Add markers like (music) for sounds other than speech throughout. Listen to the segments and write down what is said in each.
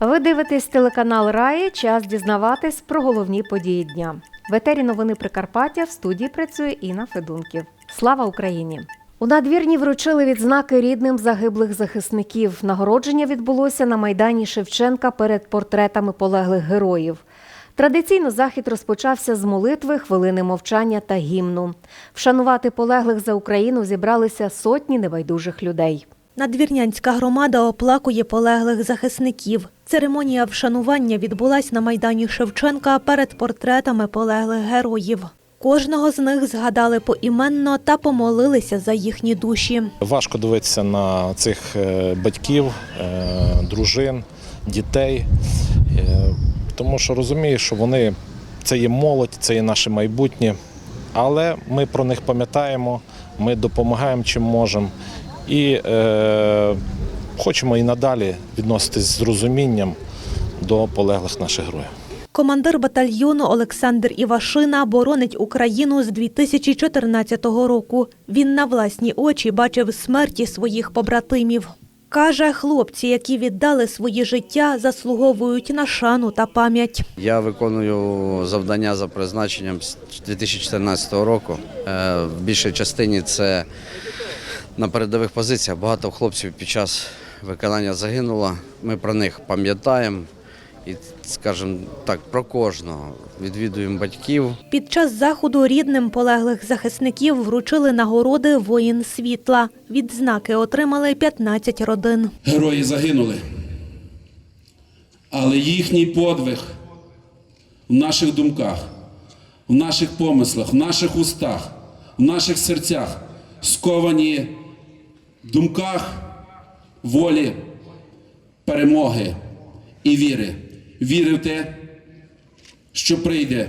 Ви дивитесь телеканал Раї. Час дізнаватись про головні події дня. В етері новини Прикарпаття в студії працює Інна Федунків. Слава Україні! У надвірні вручили відзнаки рідним загиблих захисників. Нагородження відбулося на майдані Шевченка перед портретами полеглих героїв. Традиційно захід розпочався з молитви, хвилини мовчання та гімну. Вшанувати полеглих за Україну зібралися сотні небайдужих людей. Надвірнянська громада оплакує полеглих захисників. Церемонія вшанування відбулась на майдані Шевченка перед портретами полеглих героїв. Кожного з них згадали поіменно та помолилися за їхні душі. Важко дивитися на цих е, батьків, е, дружин, дітей, е, тому що розумію, що вони це є молодь, це є наше майбутнє. Але ми про них пам'ятаємо, ми допомагаємо чим можемо і е, хочемо і надалі відноситись з розумінням до полеглих наших героїв. Командир батальйону Олександр Івашина боронить Україну з 2014 року. Він на власні очі бачив смерті своїх побратимів. Каже, хлопці, які віддали свої життя, заслуговують на шану та пам'ять. Я виконую завдання за призначенням з 2014 року. Е, В більшій частині це на передових позиціях. Багато хлопців під час виконання загинуло. Ми про них пам'ятаємо і, скажімо так, про кожного відвідуємо батьків. Під час заходу рідним полеглих захисників вручили нагороди воїн світла. Відзнаки отримали 15 родин. Герої загинули. Але їхній подвиг в наших думках, в наших помислах, в наших устах, в наших серцях сковані в думках волі, перемоги і віри. Віри в те, що прийде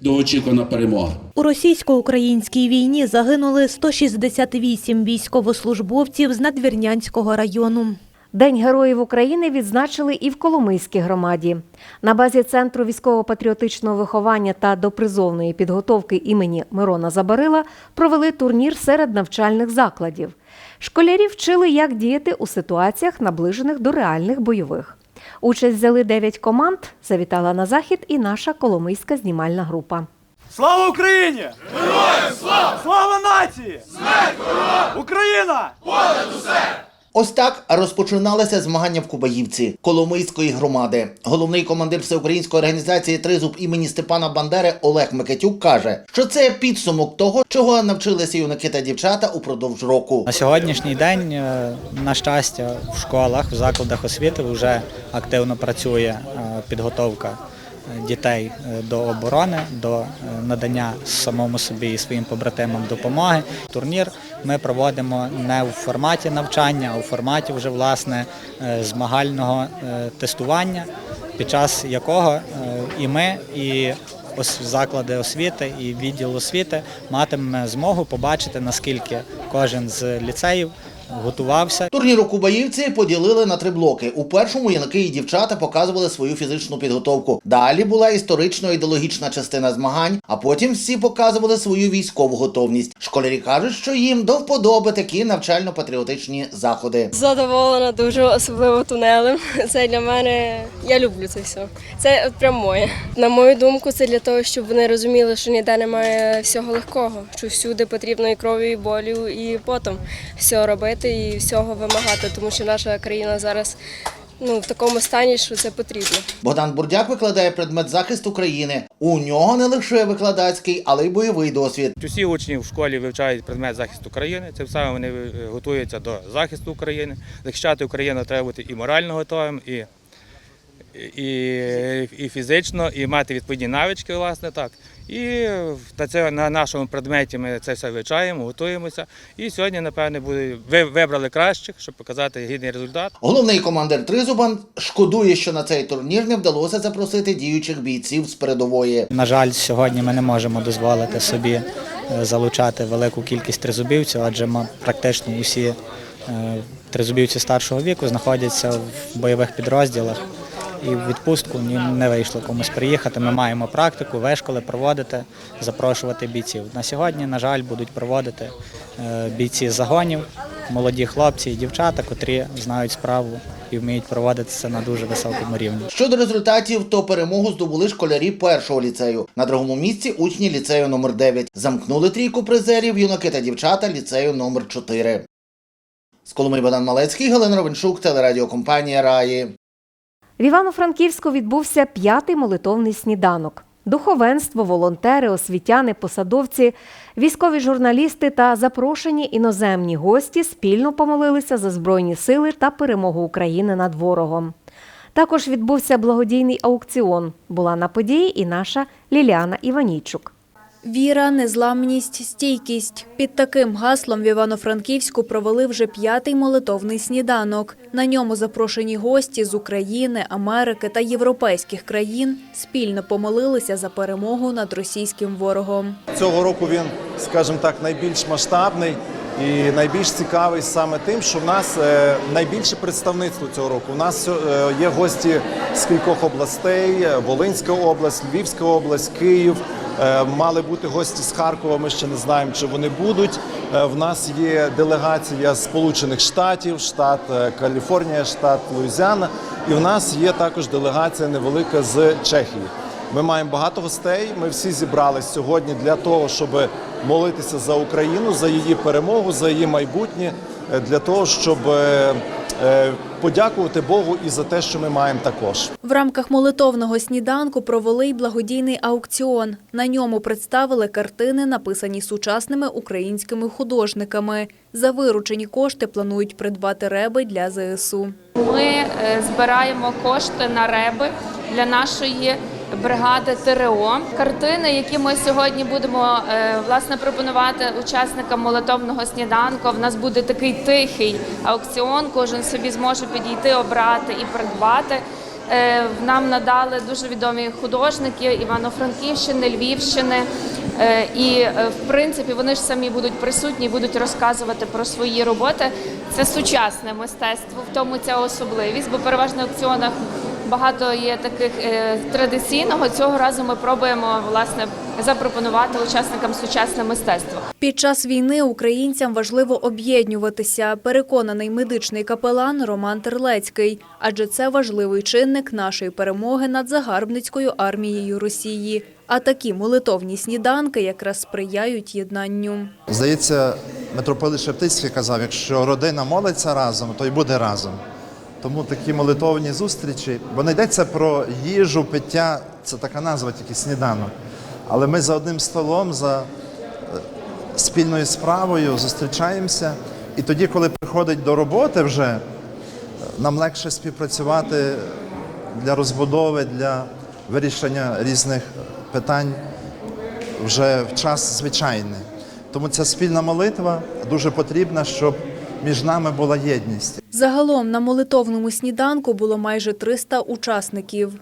довгоочікувана перемога. У російсько-українській війні загинули 168 військовослужбовців з Надвірнянського району. День Героїв України відзначили і в Коломийській громаді. На базі Центру військово-патріотичного виховання та допризовної підготовки імені Мирона Забарила провели турнір серед навчальних закладів. Школярі вчили, як діяти у ситуаціях, наближених до реальних бойових. Участь взяли 9 команд. Завітала на захід і наша Коломийська знімальна група. Слава Україні! Героям слава! Слава нації! Смерть ворогам! Україна! Ось так розпочиналися змагання в Кубаївці Коломийської громади. Головний командир всеукраїнської організації Тризуб імені Степана Бандери Олег Микитюк каже, що це підсумок того, чого навчилися юнаки та дівчата упродовж року. На сьогоднішній день, е, на щастя, в школах, в закладах освіти вже активно працює е, підготовка дітей е, до оборони, до е, надання самому собі і своїм побратимам допомоги. Турнір ми проводимо не в форматі навчання, а у форматі вже власне е, змагального тестування, під час якого і ми, і заклади освіти і відділ освіти матиме змогу побачити, наскільки кожен з ліцеїв готувався Турнір у Кубаївці поділили на три блоки. У першому юнаки і дівчата показували свою фізичну підготовку. Далі була історично-ідеологічна частина змагань, а потім всі показували свою військову готовність. Школярі кажуть, що їм до вподоби такі навчально-патріотичні заходи. Задоволена дуже, особливо тунелем. (laughs) Це для мене. Я люблю це все. Це прям моє. На мою думку, це для того, щоб вони розуміли, що ніде немає всього легкого, що всюди потрібно і кров'ю, і болю, і потом все робити і всього вимагати, тому що наша країна зараз ну, в такому стані, що це потрібно. Богдан Бурдяк викладає предмет захист України. У нього не лише викладацький, але й бойовий досвід. Усі учні в школі вивчають предмет захисту країни. Цим самим вони готуються до захисту України. Захищати Україну треба бути і морально готовим, і, і, і фізично, і мати відповідні навички, власне так. І на, це, на нашому предметі ми це все вивчаємо, готуємося. І сьогодні, напевне, буде, ви вибрали кращих, щоб показати гідний результат. Головний командир Тризубан шкодує, що на цей турнір не вдалося запросити діючих бійців з передової. На жаль, сьогодні ми не можемо дозволити собі е, залучати велику кількість тризубівців, адже ма- практично усі е, тризубівці старшого віку знаходяться в бойових підрозділах. І в відпустку не вийшло комусь приїхати. Ми маємо практику, вишколи проводити, запрошувати бійців. На сьогодні, на жаль, будуть проводити е, бійці загонів, молоді хлопці і дівчата, котрі знають справу і вміють проводити це на дуже високому рівні. Щодо результатів, то перемогу здобули школярі першого ліцею. На другому місці учні ліцею номер 9 Замкнули трійку призерів юнаки та дівчата ліцею номер 4 З Коломиї Богдан Малецький, Галина Ровеншук, телерадіокомпанія Раї. В Івано-Франківську відбувся п'ятий молитовний сніданок. Духовенство, волонтери, освітяни, посадовці, військові журналісти та запрошені іноземні гості спільно помолилися за збройні сили та перемогу України над ворогом. Також відбувся благодійний аукціон. Була на події і наша Ліліана Іванійчук. Віра, незламність, стійкість. Під таким гаслом в Івано-Франківську провели вже п'ятий молитовний сніданок. На ньому запрошені гості з України, Америки та європейських країн спільно помолилися за перемогу над російським ворогом. Цього року він, скажімо так, найбільш масштабний і найбільш цікавий саме тим, що в нас е, найбільше представництво цього року. У нас е, є гості з кількох областей: е, Волинська область, Львівська область, Київ. Е, Мали бути гості з Харкова. Ми ще не знаємо, чи вони будуть. Е, В нас є делегація з Сполучених Штатів, штат е, Каліфорнія, штат Луїзіана. І в нас є також делегація невелика з Чехії. Ми маємо багато гостей. Ми всі зібрались сьогодні для того, щоб молитися за Україну, за її перемогу, за її майбутнє, для того, щоб подякувати Богу і за те, що ми маємо також. В рамках молитовного сніданку провели й благодійний аукціон. На ньому представили картини, написані сучасними українськими художниками. За виручені кошти планують придбати реби для ЗСУ. Ми е, збираємо кошти на реби для нашої бригади ТРО. Картини, які ми сьогодні будемо е, власне пропонувати учасникам молитовного сніданку. В нас буде такий тихий аукціон. Кожен собі зможе підійти, обрати і придбати. Е, Нам надали дуже відомі художники Івано-Франківщини, Львівщини. Е, І в принципі вони ж самі будуть присутні, будуть розказувати про свої роботи. Це сучасне мистецтво, в тому ця особливість, бо переважно в аукціонах багато є таких е, традиційного. Цього разу ми пробуємо власне запропонувати учасникам сучасне мистецтво. Під час війни українцям важливо об'єднуватися, переконаний медичний капелан Роман Терлецький, адже це важливий чинник нашої перемоги над загарбницькою армією Росії. А такі молитовні сніданки якраз сприяють єднанню. Здається, митрополит Шептицький казав, якщо родина молиться разом, то й буде разом. Тому такі молитовні зустрічі, бо не йдеться про їжу, пиття, це така назва, тільки сніданок. Але ми за одним столом, за е, спільною справою зустрічаємося. І тоді, коли приходить до роботи вже, е, нам легше співпрацювати для розбудови, для вирішення різних питань вже в час звичайний. Тому ця спільна молитва дуже потрібна, щоб між нами була єдність. Загалом на молитовному сніданку було майже 300 учасників.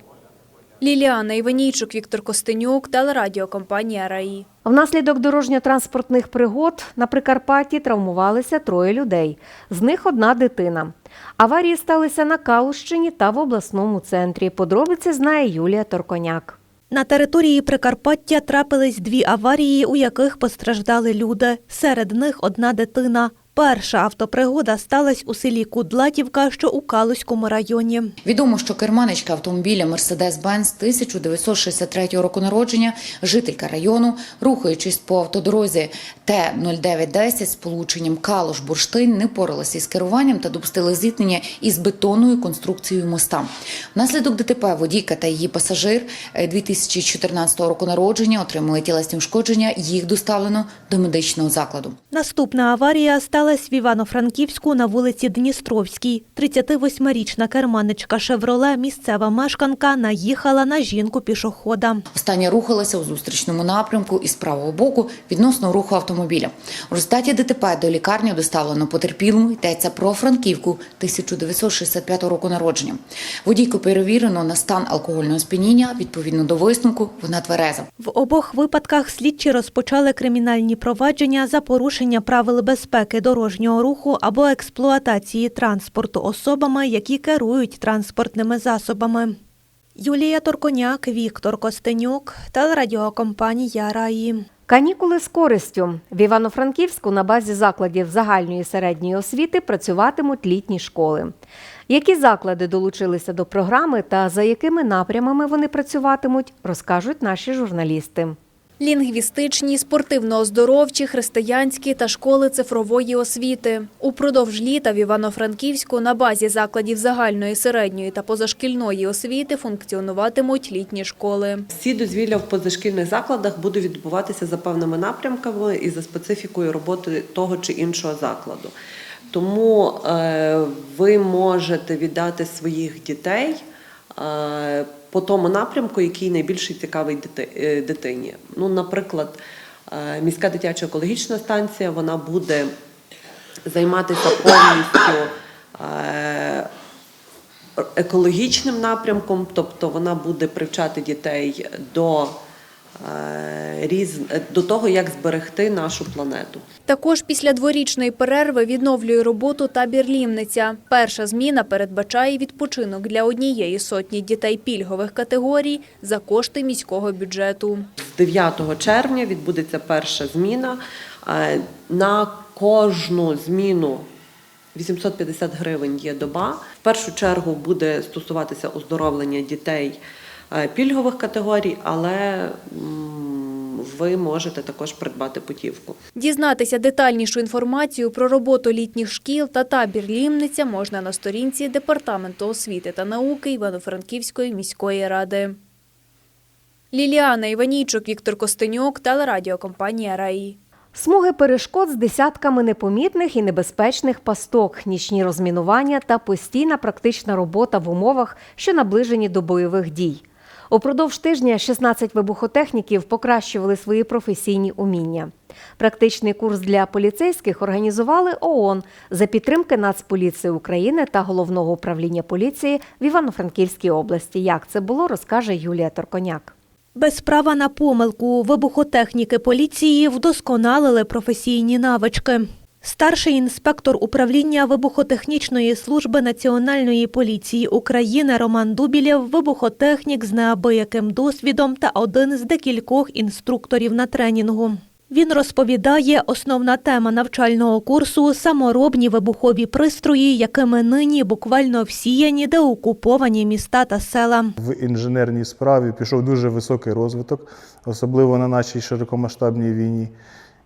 Ліліана Іванійчук, Віктор Костенюк, телерадіокомпанія «Раї». Внаслідок дорожньо-транспортних пригод на Прикарпатті травмувалися троє людей. З них одна дитина. Аварії сталися на Калущині та в обласному центрі. Подробиці знає Юлія Торконяк. На території Прикарпаття трапились дві аварії, у яких постраждали люди. Серед них одна дитина. Перша автопригода сталася у селі Кудлатівка, що у Калузькому районі. Відомо, що керманичка автомобіля Mercedes-Benz 1963 року народження, жителька району, рухаючись по автодорозі Т-0910 з полученням Калуш-Бурштин, не поралася із керуванням та допустила зіткнення із бетонною конструкцією моста. Внаслідок ДТП водійка та її пасажир е, 2014 року народження отримали тілесні ушкодження. Їх доставлено до медичного закладу. Наступна аварія сталася в Івано-Франківську на вулиці Дністровській. 38-річна керманичка «Шевроле», місцева мешканка, наїхала на жінку пішохода. Остання рухалася у зустрічному напрямку із правого боку відносно руху автомобіля. У результаті ДТП до лікарні доставлено потерпілому. Йдеться про Франківку 1965 року народження. Водійку перевірено на стан алкогольного сп'яніння. Відповідно до висновку, вона твереза. В обох випадках слідчі розпочали кримінальні провадження за порушення правил безпеки дорожнього дорожнього руху або експлуатації транспорту особами, які керують транспортними засобами. Юлія Торконяк, Віктор Костенюк, телерадіокомпанія Раї. Канікули з користю в Івано-Франківську на базі закладів загальної середньої освіти працюватимуть літні школи. Які заклади долучилися до програми та за якими напрямами вони працюватимуть, розкажуть наші журналісти. Лінгвістичні, спортивно-оздоровчі, християнські та школи цифрової освіти. Упродовж літа в Івано-Франківську на базі закладів загальної, середньої та позашкільної освіти функціонуватимуть літні школи. Всі дозвілля в позашкільних закладах будуть відбуватися за певними напрямками і за специфікою роботи того чи іншого закладу. Тому е, ви можете віддати своїх дітей е, по тому напрямку, який найбільше цікавий е, дитині. Ну, наприклад, е, міська дитяча екологічна станція вона буде займатися повністю. е, екологічним напрямком, тобто вона буде привчати дітей до, різ... до того, як зберегти нашу планету. Також після дворічної перерви відновлює роботу табір Лімниця. Перша зміна передбачає відпочинок для однієї сотні дітей пільгових категорій за кошти міського бюджету. З 9 червня відбудеться перша зміна. Е, На кожну зміну 850 гривень є доба. В першу чергу буде стосуватися оздоровлення дітей е, пільгових категорій, але ви можете також придбати путівку. Дізнатися детальнішу інформацію про роботу літніх шкіл та табір Лімниця можна на сторінці Департаменту освіти та науки Івано-Франківської міської ради. Ліліана Іванійчук, Віктор Костенюк, телерадіокомпанія Раї. Смуги перешкод з десятками непомітних і небезпечних пасток, нічні розмінування та постійна практична робота в умовах, що наближені до бойових дій. Упродовж тижня 16 вибухотехніків покращували свої професійні уміння. Практичний курс для поліцейських організували ООН за підтримки Нацполіції України та Головного управління поліції в Івано-Франківській області. Як це було, розкаже Юлія Торконяк. Без права на помилку вибухотехніки поліції вдосконалили професійні навички. Старший інспектор управління вибухотехнічної служби Національної поліції України Роман Дубілєв, вибухотехнік з неабияким досвідом та один з декількох інструкторів на тренінгу. Він розповідає, основна тема навчального курсу саморобні вибухові пристрої, якими нині буквально всіяні деокуповані міста та села. В інженерній справі пішов дуже високий розвиток, особливо на нашій широкомасштабній війні,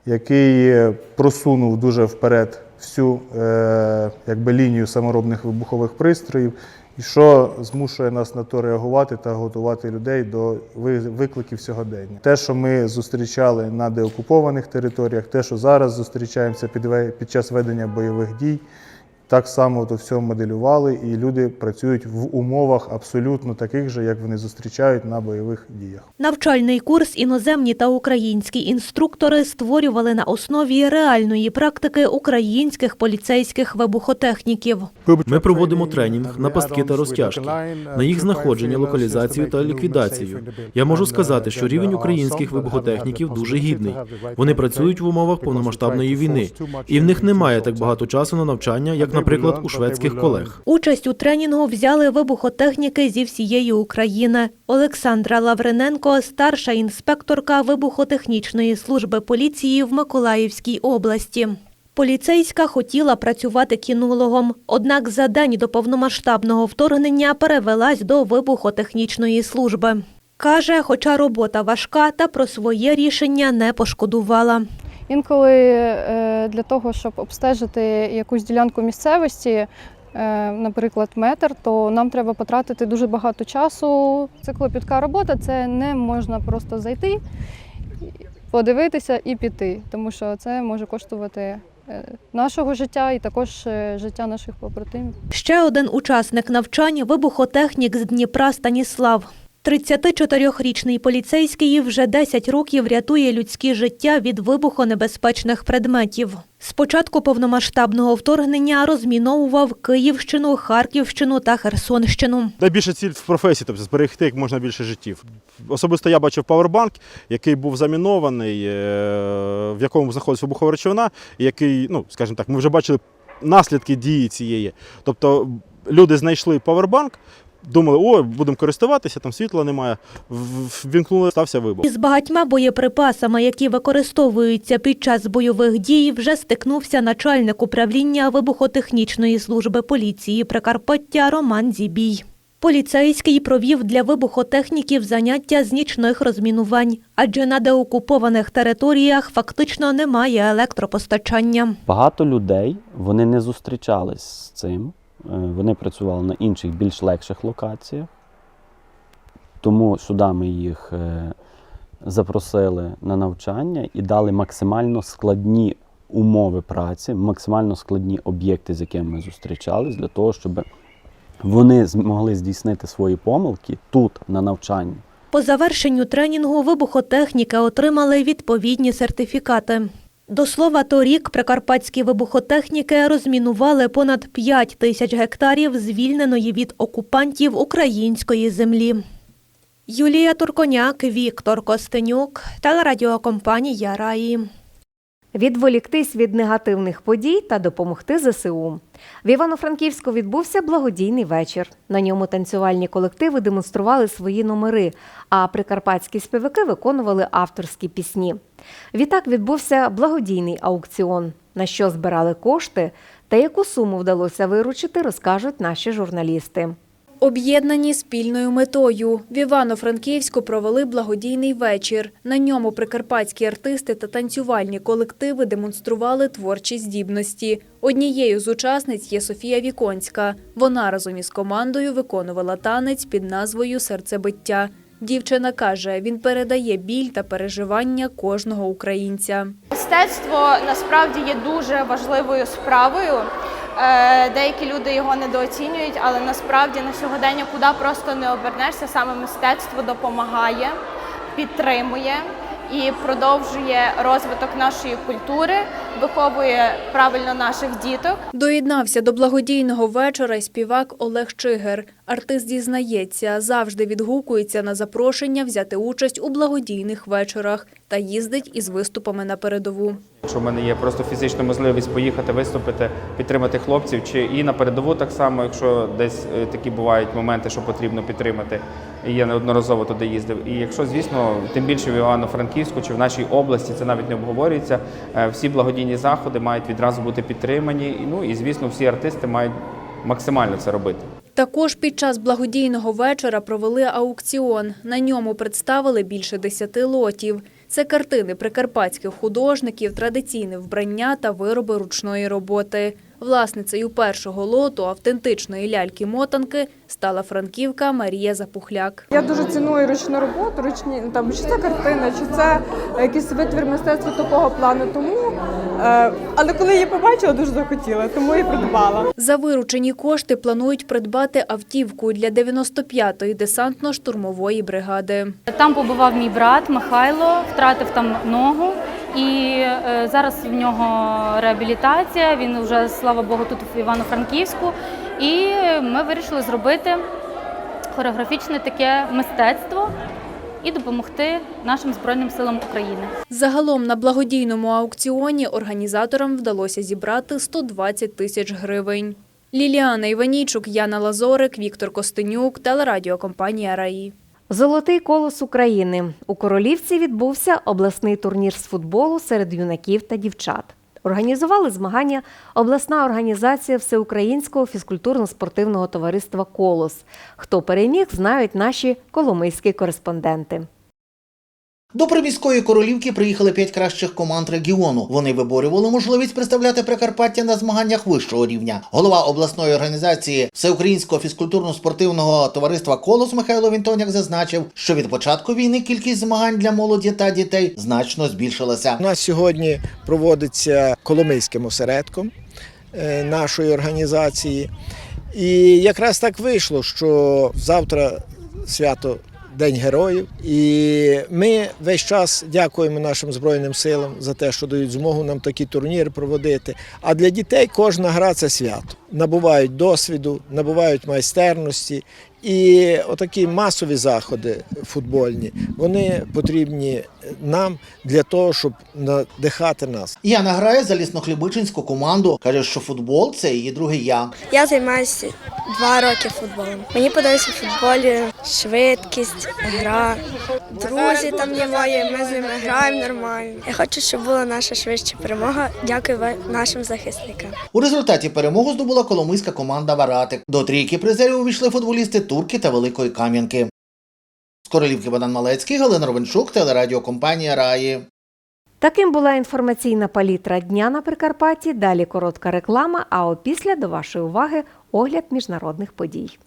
який просунув дуже вперед всю е, якби, лінію саморобних вибухових пристроїв, і що змушує нас на то реагувати та готувати людей до ви- викликів сьогодення. Те, що ми зустрічали на деокупованих територіях, те, що зараз зустрічаємося під, під час ведення бойових дій. Так само то все моделювали, і люди працюють в умовах абсолютно таких же, як вони зустрічають на бойових діях. Навчальний курс іноземні та українські інструктори створювали на основі реальної практики українських поліцейських вибухотехніків. Ми проводимо тренінг на пастки та розтяжки, на їх знаходження, локалізацію та ліквідацію. Я можу сказати, що рівень українських вибухотехніків дуже гідний. Вони працюють в умовах повномасштабної війни, і в них немає так багато часу на навчання, як, наприклад, у шведських колег. Участь у тренінгу взяли вибухотехніки зі всієї України. Олександра Лавриненко, старша інспекторка вибухотехнічної служби поліції в Миколаївській області. Поліцейська хотіла працювати кінологом, однак за день до повномасштабного вторгнення перевелась до вибухотехнічної служби. Каже, хоча робота важка, та про своє рішення не пошкодувала. Інколи е, для того, щоб обстежити якусь ділянку місцевості, е, наприклад, метр, то нам треба потратити дуже багато часу. Це клопітка робота, це не можна просто зайти, подивитися і піти, тому що це може коштувати е, нашого життя і також життя наших побратимів. Ще один учасник навчань вибухотехнік з Дніпра Станіслав. 34-річний поліцейський вже 10 років рятує людські життя від вибухонебезпечних предметів. З початку повномасштабного вторгнення розміновував Київщину, Харківщину та Херсонщину. Найбільша ціль в професії, тобто зберегти як можна більше життів. Особисто я бачив павербанк, який був замінований, е, в якому знаходиться вибухова речовина, який, ну скажімо так, ми вже бачили наслідки дії цієї. Тобто люди знайшли павербанк, думали, о, будемо користуватися, там світла немає. Ввімкнули, стався вибух. Із багатьма боєприпасами, які використовуються під час бойових дій, вже стикнувся начальник управління вибухотехнічної служби поліції Прикарпаття Роман Зібій. Поліцейський провів для вибухотехніків заняття з нічних розмінувань, адже на деокупованих територіях фактично немає електропостачання. Багато людей вони не зустрічались з цим. Е, Вони працювали на інших, більш легших локаціях. Тому сюди ми їх е, запросили на навчання і дали максимально складні умови праці, максимально складні об'єкти, з якими ми зустрічались, для того, щоб вони змогли здійснити свої помилки тут, на навчанні. По завершенню тренінгу вибухотехніки отримали відповідні сертифікати. До слова, торік прикарпатські вибухотехніки розмінували понад 5 тисяч гектарів звільненої від окупантів української землі. Юлія Турконяк, Віктор Костенюк, телерадіокомпанія Раї. Відволіктись від негативних подій та допомогти ЗСУ. В Івано-Франківську відбувся благодійний вечір. На ньому танцювальні колективи демонстрували свої номери, а прикарпатські співаки виконували авторські пісні. Відтак відбувся благодійний аукціон. На що збирали кошти та яку суму вдалося виручити, розкажуть наші журналісти. Об'єднані спільною метою в Івано-Франківську провели благодійний вечір. На ньому прикарпатські артисти та танцювальні колективи демонстрували творчі здібності. Однією з учасниць є Софія Віконська. Вона разом із командою виконувала танець під назвою Серцебиття. Дівчина каже, він передає біль та переживання кожного українця. Мистецтво насправді є дуже важливою справою. Е, Деякі люди його недооцінюють, але насправді на сьогодення куди просто не обернешся, саме мистецтво допомагає, підтримує і продовжує розвиток нашої культури, виховує правильно наших діток. Доєднався до благодійного вечора і співак Олег Чигер. Артист дізнається, завжди відгукується на запрошення взяти участь у благодійних вечорах та їздить із виступами на передову. Якщо в мене є просто фізична можливість поїхати, виступити, підтримати хлопців, чи і на передову так само, якщо десь е, такі бувають моменти, що потрібно підтримати. І я неодноразово туди їздив. І якщо, звісно, тим більше в Івано-Франківську чи в нашій області це навіть не обговорюється. е, Всі благодійні заходи мають відразу бути підтримані. Ну і звісно, всі артисти мають максимально це робити. Також під час благодійного вечора провели аукціон. На ньому представили більше десяти лотів. Це картини прикарпатських художників, традиційне вбрання та вироби ручної роботи. Власницею першого лоту автентичної ляльки-мотанки стала франківка Марія Запухляк. Я дуже ціную ручну роботу, ручні ну, там чи це картина, чи це якийсь витвір мистецтва такого плану. Тому е, але коли її побачила, дуже захотіла, тому і придбала. За виручені кошти планують придбати автівку для 95-ї десантно-штурмової бригади. Там побував мій брат Михайло, втратив там ногу. І е, зараз в нього реабілітація. Він вже, слава Богу, тут в Івано-Франківську. І ми вирішили зробити хореографічне таке мистецтво і допомогти нашим Збройним силам України. Загалом на благодійному аукціоні організаторам вдалося зібрати 120 тисяч гривень. Ліліана Іванійчук, Яна Лазорик, Віктор Костенюк, телерадіокомпанія Раї. Золотий колос України у Королівці відбувся обласний турнір з футболу серед юнаків та дівчат. Організували змагання обласна організація Всеукраїнського фізкультурно-спортивного товариства Колос. Хто переміг, знають наші коломийські кореспонденти. До приміської королівки приїхали п'ять кращих команд регіону. Вони виборювали можливість представляти Прикарпаття на змаганнях вищого рівня. Голова обласної організації Всеукраїнського фізкультурно-спортивного товариства Колос Михайло Вінтоняк зазначив, що від початку війни кількість змагань для молоді та дітей значно збільшилася. У нас сьогодні проводиться Коломийським осередком е, нашої організації. І якраз так вийшло, що завтра свято День героїв. І ми весь час дякуємо нашим Збройним силам за те, що дають змогу нам такі турніри проводити. А для дітей кожна гра це свято. Набувають досвіду, набувають майстерності. І отакі масові заходи футбольні вони потрібні нам для того, щоб надихати нас. Яна грає за ліснохлібичинську команду. каже, що футбол це її другий я. Я займаюся два роки футболом. Мені подобається в футболі швидкість, гра. Друзі там є мої, ми з ними граємо нормально. Я хочу, щоб була наша швидша перемога. Дякую нашим захисникам. У результаті перемогу здобула коломийська команда Варатик. До трійки призерів увійшли футболісти Турки та Великої Кам'янки. Королівки Богдан Малецький, Галина Ровенчук, телерадіокомпанія Раї. Таким була інформаційна палітра дня на Прикарпатті. Далі коротка реклама. А опісля до вашої уваги огляд міжнародних подій.